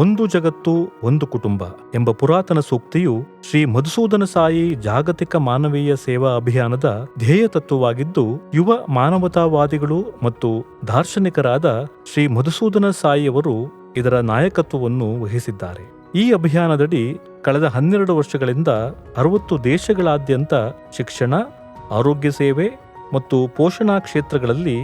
ಒಂದು ಜಗತ್ತು, ಒಂದು ಕುಟುಂಬ ಎಂಬ ಪುರಾತನ ಸೂಕ್ತಿಯು ಶ್ರೀ ಮಧುಸೂದನ ಸಾಯಿ ಜಾಗತಿಕ ಮಾನವೀಯ ಸೇವಾ ಅಭಿಯಾನದ ಧ್ಯೇಯ ತತ್ವವಾಗಿದ್ದು, ಯುವ ಮಾನವತಾವಾದಿಗಳು ಮತ್ತು ದಾರ್ಶನಿಕರಾದ ಶ್ರೀ ಮಧುಸೂದನ ಸಾಯಿಯವರು ಇದರ ನಾಯಕತ್ವವನ್ನು ವಹಿಸಿದ್ದಾರೆ. ಈ ಅಭಿಯಾನದಡಿ ಕಳೆದ ಹನ್ನೆರಡು ವರ್ಷಗಳಿಂದ ಅರವತ್ತು ದೇಶಗಳಾದ್ಯಂತ ಶಿಕ್ಷಣ, ಆರೋಗ್ಯ ಸೇವೆ ಮತ್ತು ಪೋಷಣಾ ಕ್ಷೇತ್ರಗಳಲ್ಲಿ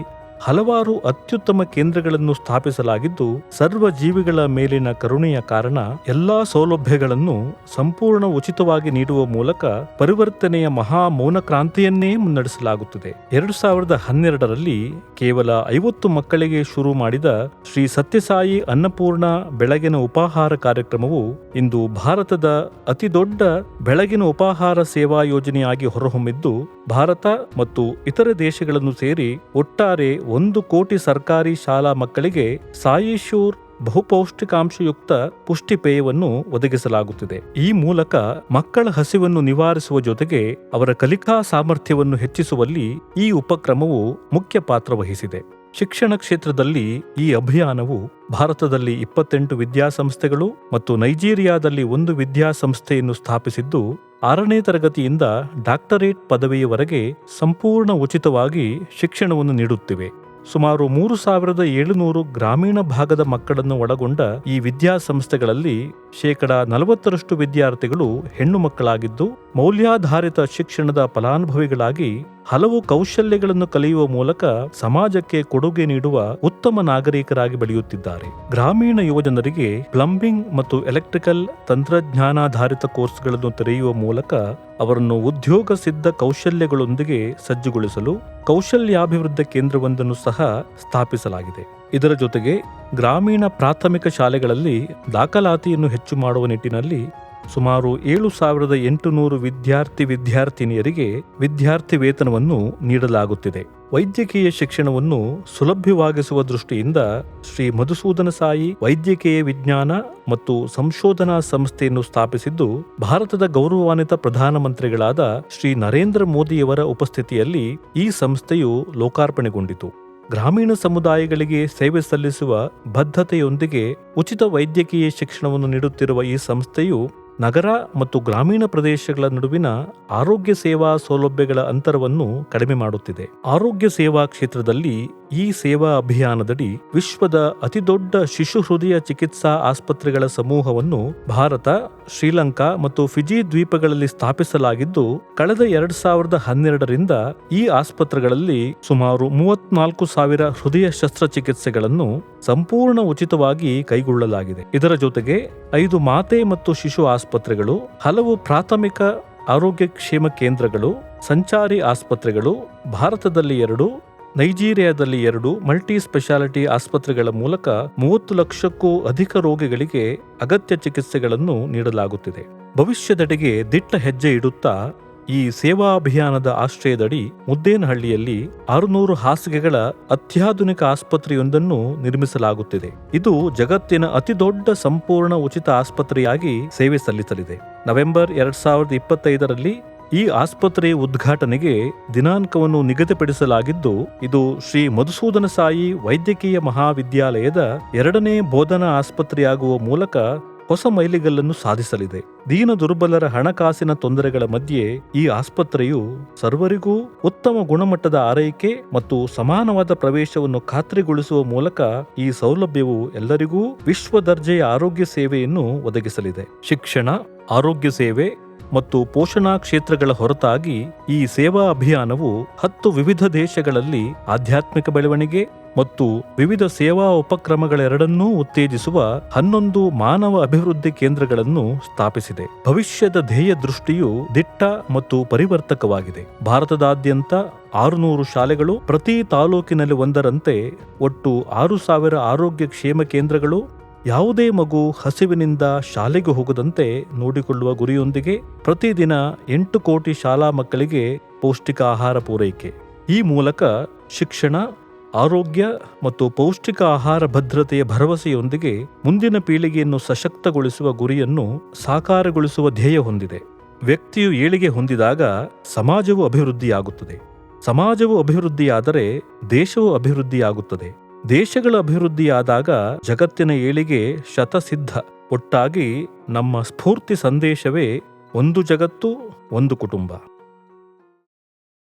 ಹಲವಾರು ಅತ್ಯುತ್ತಮ ಕೇಂದ್ರಗಳನ್ನು ಸ್ಥಾಪಿಸಲಾಗಿದ್ದು, ಸರ್ವ ಜೀವಿಗಳ ಮೇಲಿನ ಕರುಣೆಯ ಕಾರಣ ಎಲ್ಲಾ ಸೌಲಭ್ಯಗಳನ್ನು ಸಂಪೂರ್ಣ ಉಚಿತವಾಗಿ ನೀಡುವ ಮೂಲಕ ಪರಿವರ್ತನೆಯ ಮಹಾ ಮೌನ ಕ್ರಾಂತಿಯನ್ನೇ ಮುನ್ನಡೆಸಲಾಗುತ್ತದೆ. ಎರಡು ಸಾವಿರದ ಹನ್ನೆರಡರಲ್ಲಿ ಕೇವಲ ಐವತ್ತು ಮಕ್ಕಳಿಗೆ ಶುರು ಮಾಡಿದ ಶ್ರೀ ಸತ್ಯಸಾಯಿ ಅನ್ನಪೂರ್ಣ ಬೆಳಗಿನ ಉಪಾಹಾರ ಕಾರ್ಯಕ್ರಮವು ಇಂದು ಭಾರತದ ಅತಿದೊಡ್ಡ ಬೆಳಗಿನ ಉಪಾಹಾರ ಸೇವಾ ಯೋಜನೆಯಾಗಿ ಹೊರಹೊಮ್ಮಿದ್ದು, ಭಾರತ ಮತ್ತು ಇತರೆ ದೇಶಗಳನ್ನು ಸೇರಿ ಒಟ್ಟಾರೆ ಒಂದು ಕೋಟಿ ಸರ್ಕಾರಿ ಶಾಲಾ ಮಕ್ಕಳಿಗೆ ಸಾಯಿಶೂರ್ ಬಹುಪೌಷ್ಟಿಕಾಂಶಯುಕ್ತ ಪುಷ್ಟಿಪೇಯವನ್ನು ಒದಗಿಸಲಾಗುತ್ತಿದೆ. ಈ ಮೂಲಕ ಮಕ್ಕಳ ಹಸಿವನ್ನು ನಿವಾರಿಸುವ ಜೊತೆಗೆ ಅವರ ಕಲಿಕಾ ಸಾಮರ್ಥ್ಯವನ್ನು ಹೆಚ್ಚಿಸುವಲ್ಲಿ ಈ ಉಪಕ್ರಮವು ಮುಖ್ಯ ಪಾತ್ರ ವಹಿಸಿದೆ. ಶಿಕ್ಷಣ ಕ್ಷೇತ್ರದಲ್ಲಿ ಈ ಅಭಿಯಾನವು ಭಾರತದಲ್ಲಿ ಇಪ್ಪತ್ತೆಂಟು ವಿದ್ಯಾಸಂಸ್ಥೆಗಳು ಮತ್ತು ನೈಜೀರಿಯಾದಲ್ಲಿ ಒಂದು ವಿದ್ಯಾಸಂಸ್ಥೆಯನ್ನು ಸ್ಥಾಪಿಸಿದ್ದು, ಆರನೇ ತರಗತಿಯಿಂದ ಡಾಕ್ಟರೇಟ್ ಪದವಿಯವರೆಗೆ ಸಂಪೂರ್ಣ ಉಚಿತವಾಗಿ ಶಿಕ್ಷಣವನ್ನು ನೀಡುತ್ತಿವೆ. ಸುಮಾರು ಮೂರು ಸಾವಿರದ ಏಳುನೂರು ಗ್ರಾಮೀಣ ಭಾಗದ ಮಕ್ಕಳನ್ನು ಒಳಗೊಂಡ ಈ ವಿದ್ಯಾಸಂಸ್ಥೆಗಳಲ್ಲಿ ಶೇಕಡ ನಲವತ್ತರಷ್ಟು ವಿದ್ಯಾರ್ಥಿಗಳು ಹೆಣ್ಣು ಮಕ್ಕಳಾಗಿದ್ದು, ಮೌಲ್ಯಾಧಾರಿತ ಶಿಕ್ಷಣದ ಫಲಾನುಭವಿಗಳಾಗಿ ಹಲವು ಕೌಶಲ್ಯಗಳನ್ನು ಕಲಿಯುವ ಮೂಲಕ ಸಮಾಜಕ್ಕೆ ಕೊಡುಗೆ ನೀಡುವ ಉತ್ತಮ ನಾಗರಿಕರಾಗಿ ಬೆಳೆಯುತ್ತಿದ್ದಾರೆ. ಗ್ರಾಮೀಣ ಯುವಜನರಿಗೆ ಪ್ಲಂಬಿಂಗ್ ಮತ್ತು ಎಲೆಕ್ಟ್ರಿಕಲ್ ತಂತ್ರಜ್ಞಾನಾಧಾರಿತ ಕೋರ್ಸ್ಗಳನ್ನು ತೆರೆಯುವ ಮೂಲಕ ಅವರನ್ನು ಉದ್ಯೋಗ ಸಿದ್ಧ ಕೌಶಲ್ಯಗಳೊಂದಿಗೆ ಸಜ್ಜುಗೊಳಿಸಲು ಕೌಶಲ್ಯಾಭಿವೃದ್ಧಿ ಕೇಂದ್ರವೊಂದನ್ನು ಸಹ ಸ್ಥಾಪಿಸಲಾಗಿದೆ. ಇದರ ಜೊತೆಗೆ ಗ್ರಾಮೀಣ ಪ್ರಾಥಮಿಕ ಶಾಲೆಗಳಲ್ಲಿ ದಾಖಲಾತಿಯನ್ನು ಹೆಚ್ಚು ಮಾಡುವ ನಿಟ್ಟಿನಲ್ಲಿ ಸುಮಾರು ಏಳು ಸಾವಿರದ ಎಂಟುನೂರು ವಿದ್ಯಾರ್ಥಿ ವಿದ್ಯಾರ್ಥಿನಿಯರಿಗೆ ವಿದ್ಯಾರ್ಥಿ ವೇತನವನ್ನು ನೀಡಲಾಗುತ್ತಿದೆ. ವೈದ್ಯಕೀಯ ಶಿಕ್ಷಣವನ್ನು ಸುಲಭ್ಯವಾಗಿಸುವ ದೃಷ್ಟಿಯಿಂದ ಶ್ರೀ ಮಧುಸೂದನ ಸಾಯಿ ವೈದ್ಯಕೀಯ ವಿಜ್ಞಾನ ಮತ್ತು ಸಂಶೋಧನಾ ಸಂಸ್ಥೆಯನ್ನು ಸ್ಥಾಪಿಸಿದ್ದು, ಭಾರತದ ಗೌರವಾನ್ವಿತ ಪ್ರಧಾನಮಂತ್ರಿಗಳಾದ ಶ್ರೀ ನರೇಂದ್ರ ಮೋದಿಯವರ ಉಪಸ್ಥಿತಿಯಲ್ಲಿ ಈ ಸಂಸ್ಥೆಯು ಲೋಕಾರ್ಪಣೆಗೊಂಡಿತು. ಗ್ರಾಮೀಣ ಸಮುದಾಯಗಳಿಗೆ ಸೇವೆ ಸಲ್ಲಿಸುವ ಬದ್ಧತೆಯೊಂದಿಗೆ ಉಚಿತ ವೈದ್ಯಕೀಯ ಶಿಕ್ಷಣವನ್ನು ನೀಡುತ್ತಿರುವ ಈ ಸಂಸ್ಥೆಯು ನಗರ ಮತ್ತು ಗ್ರಾಮೀಣ ಪ್ರದೇಶಗಳ ನಡುವಿನ ಆರೋಗ್ಯ ಸೇವಾ ಸೌಲಭ್ಯಗಳ ಅಂತರವನ್ನು ಕಡಿಮೆ ಮಾಡುತ್ತಿದೆ. ಆರೋಗ್ಯ ಸೇವಾ ಕ್ಷೇತ್ರದಲ್ಲಿ ಈ ಸೇವಾ ಅಭಿಯಾನದಡಿ ವಿಶ್ವದ ಅತಿದೊಡ್ಡ ಶಿಶು ಹೃದಯ ಚಿಕಿತ್ಸಾ ಆಸ್ಪತ್ರೆಗಳ ಸಮೂಹವನ್ನು ಭಾರತ, ಶ್ರೀಲಂಕಾ ಮತ್ತು ಫಿಜಿ ದ್ವೀಪಗಳಲ್ಲಿ ಸ್ಥಾಪಿಸಲಾಗಿದ್ದು, ಕಳೆದ ಎರಡ್ ಸಾವಿರದ ಹನ್ನೆರಡರಿಂದ ಈ ಆಸ್ಪತ್ರೆಗಳಲ್ಲಿ ಸುಮಾರು ಮೂವತ್ನಾಲ್ಕು ಸಾವಿರ ಹೃದಯ ಶಸ್ತ್ರಚಿಕಿತ್ಸೆಗಳನ್ನು ಸಂಪೂರ್ಣ ಉಚಿತವಾಗಿ ಕೈಗೊಳ್ಳಲಾಗಿದೆ. ಇದರ ಜೊತೆಗೆ ಐದು ಮಾತೆ ಮತ್ತು ಶಿಶು ಆಸ್ಪತ್ರೆಗಳು, ಹಲವು ಪ್ರಾಥಮಿಕ ಆರೋಗ್ಯ ಕ್ಷೇಮ ಕೇಂದ್ರಗಳು, ಸಂಚಾರಿ ಆಸ್ಪತ್ರೆಗಳು, ಭಾರತದಲ್ಲಿ ಎರಡು, ನೈಜೀರಿಯಾದಲ್ಲಿ ಎರಡು ಮಲ್ಟಿ ಸ್ಪೆಷಾಲಿಟಿ ಆಸ್ಪತ್ರೆಗಳ ಮೂಲಕ ಮೂವತ್ತು ಲಕ್ಷಕ್ಕೂ ಅಧಿಕ ರೋಗಿಗಳಿಗೆ ಅಗತ್ಯ ಚಿಕಿತ್ಸೆಗಳನ್ನು ನೀಡಲಾಗುತ್ತಿದೆ. ಭವಿಷ್ಯದೆಡೆಗೆ ದಿಟ್ಟ ಹೆಜ್ಜೆ ಇಡುತ್ತಾ ಈ ಸೇವಾ ಅಭಿಯಾನದ ಆಶ್ರಯದಡಿ ಮುದ್ದೇನಹಳ್ಳಿಯಲ್ಲಿ ಆರುನೂರು ಹಾಸಿಗೆಗಳ ಅತ್ಯಾಧುನಿಕ ಆಸ್ಪತ್ರೆಯೊಂದನ್ನು ನಿರ್ಮಿಸಲಾಗುತ್ತಿದೆ. ಇದು ಜಗತ್ತಿನ ಅತಿದೊಡ್ಡ ಸಂಪೂರ್ಣ ಉಚಿತ ಆಸ್ಪತ್ರೆಯಾಗಿ ಸೇವೆ ಸಲ್ಲಿಸಲಿದೆ. ನವೆಂಬರ್ ಎರಡ್ ಸಾವಿರದ ಇಪ್ಪತ್ತೈದರಲ್ಲಿ ಈ ಆಸ್ಪತ್ರೆಯ ಉದ್ಘಾಟನೆಗೆ ದಿನಾಂಕವನ್ನು ನಿಗದಿಪಡಿಸಲಾಗಿದ್ದು, ಇದು ಶ್ರೀ ಮಧುಸೂದನ ಸಾಯಿ ವೈದ್ಯಕೀಯ ಮಹಾವಿದ್ಯಾಲಯದ ಎರಡನೇ ಬೋಧನಾ ಆಸ್ಪತ್ರೆಯಾಗುವ ಮೂಲಕ ಹೊಸ ಮೈಲಿಗಲ್ಲನ್ನು ಸಾಧಿಸಲಿದೆ. ದೀನ ದುರ್ಬಲರ ಹಣಕಾಸಿನ ತೊಂದರೆಗಳ ಮಧ್ಯೆ ಈ ಆಸ್ಪತ್ರೆಯು ಸರ್ವರಿಗೂ ಉತ್ತಮ ಗುಣಮಟ್ಟದ ಆರೈಕೆ ಮತ್ತು ಸಮಾನವಾದ ಪ್ರವೇಶವನ್ನು ಖಾತ್ರಿಗೊಳಿಸುವ ಮೂಲಕ ಈ ಸೌಲಭ್ಯವು ಎಲ್ಲರಿಗೂ ವಿಶ್ವ ದರ್ಜೆಯ ಆರೋಗ್ಯ ಸೇವೆಯನ್ನು ಒದಗಿಸಲಿದೆ. ಶಿಕ್ಷಣ, ಆರೋಗ್ಯ ಸೇವೆ ಮತ್ತು ಪೋಷಣಾ ಕ್ಷೇತ್ರಗಳ ಹೊರತಾಗಿ ಈ ಸೇವಾ ಅಭಿಯಾನವು ಹತ್ತು ವಿವಿಧ ದೇಶಗಳಲ್ಲಿ ಆಧ್ಯಾತ್ಮಿಕ ಬೆಳವಣಿಗೆ ಮತ್ತು ವಿವಿಧ ಸೇವಾ ಉಪಕ್ರಮಗಳೆರಡನ್ನೂ ಉತ್ತೇಜಿಸುವ ಹನ್ನೊಂದು ಮಾನವ ಅಭಿವೃದ್ಧಿ ಕೇಂದ್ರಗಳನ್ನು ಸ್ಥಾಪಿಸಿದೆ. ಭವಿಷ್ಯದ ಧ್ಯೇಯ ದೃಷ್ಟಿಯು ದಿಟ್ಟ ಮತ್ತು ಪರಿವರ್ತಕವಾಗಿದೆ. ಭಾರತದಾದ್ಯಂತ ಆರುನೂರು ಶಾಲೆಗಳು ಪ್ರತಿ ತಾಲೂಕಿನಲ್ಲಿ ಒಂದರಂತೆ ಒಟ್ಟು ಆರು ಸಾವಿರ ಆರೋಗ್ಯ ಕ್ಷೇಮ ಕೇಂದ್ರಗಳು ಯಾವುದೇ ಮಗು ಹಸಿವಿನಿಂದ ಶಾಲೆಗೆ ಹೋಗದಂತೆ ನೋಡಿಕೊಳ್ಳುವ ಗುರಿಯೊಂದಿಗೆ ಪ್ರತಿದಿನ ಎಂಟು ಕೋಟಿ ಶಾಲಾ ಮಕ್ಕಳಿಗೆ ಪೌಷ್ಟಿಕ ಆಹಾರ ಪೂರೈಕೆ. ಈ ಮೂಲಕ ಶಿಕ್ಷಣ, ಆರೋಗ್ಯ ಮತ್ತು ಪೌಷ್ಟಿಕ ಆಹಾರ ಭದ್ರತೆಯ ಭರವಸೆಯೊಂದಿಗೆ ಮುಂದಿನ ಪೀಳಿಗೆಯನ್ನು ಸಶಕ್ತಗೊಳಿಸುವ ಗುರಿಯನ್ನು ಸಾಕಾರಗೊಳಿಸುವ ಧ್ಯೇಯ ಹೊಂದಿದೆ. ವ್ಯಕ್ತಿಯು ಏಳಿಗೆ ಹೊಂದಿದಾಗ ಸಮಾಜವು ಅಭಿವೃದ್ಧಿಯಾಗುತ್ತದೆ. ಸಮಾಜವು ಅಭಿವೃದ್ಧಿಯಾದರೆ ದೇಶವು ಅಭಿವೃದ್ಧಿಯಾಗುತ್ತದೆ. ದೇಶಗಳ ಅಭಿವೃದ್ಧಿಯಾದಾಗ ಜಗತ್ತಿನ ಏಳಿಗೆ ಶತಸಿದ್ಧ. ಒಟ್ಟಾಗಿ ನಮ್ಮ ಸ್ಫೂರ್ತಿ ಸಂದೇಶವೇ ಒಂದು ಜಗತ್ತು ಒಂದು ಕುಟುಂಬ.